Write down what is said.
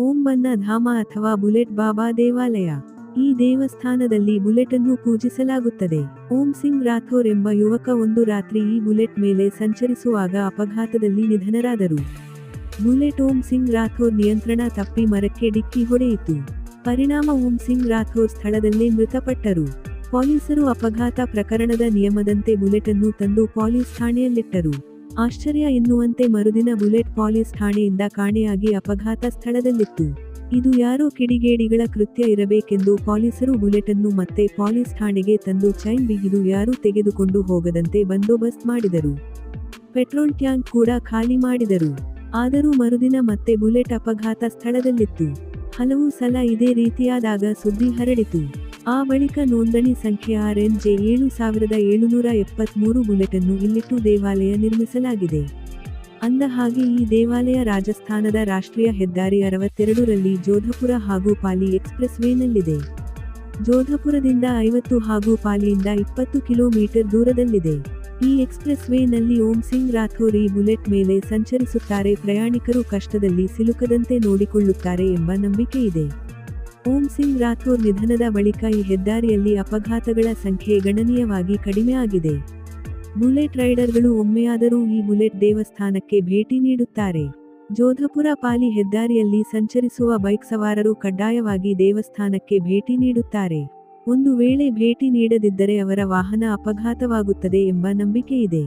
ಓಂ ಬನ್ನ ಧಾಮ ಅಥವಾ ಬುಲೆಟ್ ಬಾಬಾ ದೇವಾಲಯ. ಈ ದೇವಸ್ಥಾನದಲ್ಲಿ ಬುಲೆಟ್ ಅನ್ನು ಪೂಜಿಸಲಾಗುತ್ತದೆ. ಓಂ ಸಿಂಗ್ ರಾಥೋರ್ ಎಂಬ ಯುವಕ ಒಂದು ರಾತ್ರಿ ಈ ಬುಲೆಟ್ ಮೇಲೆ ಸಂಚರಿಸುವಾಗ ಅಪಘಾತದಲ್ಲಿ ನಿಧನರಾದರು. ಬುಲೆಟ್ ಓಂ ಸಿಂಗ್ ರಾಥೋರ್ ನಿಯಂತ್ರಣ ತಪ್ಪಿ ಮರಕ್ಕೆ ಡಿಕ್ಕಿ ಹೊಡೆಯಿತು. ಪರಿಣಾಮ ಓಂ ಸಿಂಗ್ ರಾಥೋರ್ ಸ್ಥಳದಲ್ಲೇ ಮೃತಪಟ್ಟರು. ಪೊಲೀಸರು ಅಪಘಾತ ಪ್ರಕರಣದ ನಿಯಮದಂತೆ ಬುಲೆಟ್ ಅನ್ನು ತಂದು ಪೊಲೀಸ್ ಠಾಣೆಯಲ್ಲಿಟ್ಟರು. ಆಶ್ಚರ್ಯ ಎನ್ನುವಂತೆ ಮರುದಿನ ಬುಲೆಟ್ ಪಾಲಿಸ್ ಠಾಣೆಯಿಂದ ಕಾಣೆಯಾಗಿ ಅಪಘಾತ ಸ್ಥಳದಲ್ಲಿತ್ತು. ಇದು ಯಾರೋ ಕಿಡಿಗೇಡಿಗಳ ಕೃತ್ಯ ಇರಬೇಕೆಂದು ಪೊಲೀಸರು ಬುಲೆಟ್ ಅನ್ನು ಮತ್ತೆ ಪಾಲಿಸ್ ಠಾಣೆಗೆ ತಂದು ಚೈನ್ ಬಿಗಿದು ಯಾರೂ ತೆಗೆದುಕೊಂಡು ಹೋಗದಂತೆ ಬಂದೋಬಸ್ತ್ ಮಾಡಿದರು. ಪೆಟ್ರೋಲ್ ಟ್ಯಾಂಕ್ ಕೂಡ ಖಾಲಿ ಮಾಡಿದರು. ಆದರೂ ಮರುದಿನ ಮತ್ತೆ ಬುಲೆಟ್ ಅಪಘಾತ ಸ್ಥಳದಲ್ಲಿತ್ತು. ಹಲವು ಸಲ ಇದೇ ರೀತಿಯಾದಾಗ ಸುದ್ದಿ ಹರಡಿತು. ಆ ಬಳಿಕ ನೋಂದಣಿ ಸಂಖ್ಯೆ ಆರ್ ಎನ್ ಜೆ ಏಳು ಸಾವಿರದ ಏಳುನೂರ ಎಪ್ಪತ್ಮೂರು ಬುಲೆಟ್ ಅನ್ನು ಇಲ್ಲಿಟ್ಟು ದೇವಾಲಯ ನಿರ್ಮಿಸಲಾಗಿದೆ. ಅಂದ ಹಾಗೆ ಈ ದೇವಾಲಯ ರಾಜಸ್ಥಾನದ ರಾಷ್ಟ್ರೀಯ ಹೆದ್ದಾರಿ ಅರವತ್ತೆರಡರಲ್ಲಿ ಜೋಧಪುರ ಹಾಗೂ ಪಾಲಿ ಎಕ್ಸ್ಪ್ರೆಸ್ ವೇನಲ್ಲಿದೆ ಜೋಧಪುರದಿಂದ ಐವತ್ತು ಹಾಗೂ ಪಾಲಿಯಿಂದ ಇಪ್ಪತ್ತು ಕಿಲೋಮೀಟರ್ ದೂರದಲ್ಲಿದೆ. ಈ ಎಕ್ಸ್ಪ್ರೆಸ್ ವೇನಲ್ಲಿ ಓಂ ಸಿಂಗ್ ರಾಥೋರ್ ಬುಲೆಟ್ ಮೇಲೆ ಸಂಚರಿಸುತ್ತಾರೆ. ಪ್ರಯಾಣಿಕರು ಕಷ್ಟದಲ್ಲಿ ಸಿಲುಕದಂತೆ ನೋಡಿಕೊಳ್ಳುತ್ತಾರೆ ಎಂಬ ನಂಬಿಕೆ ಇದೆ ಓಂ ಸಿಂಗ್ ರಾಥೋರ್ ನಿಧನದ ಬಳಿಕ ಈ ಹೆದ್ದಾರಿಯಲ್ಲಿ ಅಪಘಾತಗಳ ಸಂಖ್ಯೆ ಗಣನೀಯವಾಗಿ ಕಡಿಮೆ ಆಗಿದೆ. ಬುಲೆಟ್ ರೈಡರ್ಗಳು ಒಮ್ಮೆಯಾದರೂ ಈ ಬುಲೆಟ್ ದೇವಸ್ಥಾನಕ್ಕೆ ಭೇಟಿ ನೀಡುತ್ತಾರೆ. ಜೋಧಪುರ ಪಾಲಿ ಹೆದ್ದಾರಿಯಲ್ಲಿ ಸಂಚರಿಸುವ ಬೈಕ್ ಸವಾರರು ಕಡ್ಡಾಯವಾಗಿ ದೇವಸ್ಥಾನಕ್ಕೆ ಭೇಟಿ ನೀಡುತ್ತಾರೆ. ಒಂದು ವೇಳೆ ಭೇಟಿ ನೀಡದಿದ್ದರೆ ಅವರ ವಾಹನ ಅಪಘಾತವಾಗುತ್ತದೆ ಎಂಬ ನಂಬಿಕೆ ಇದೆ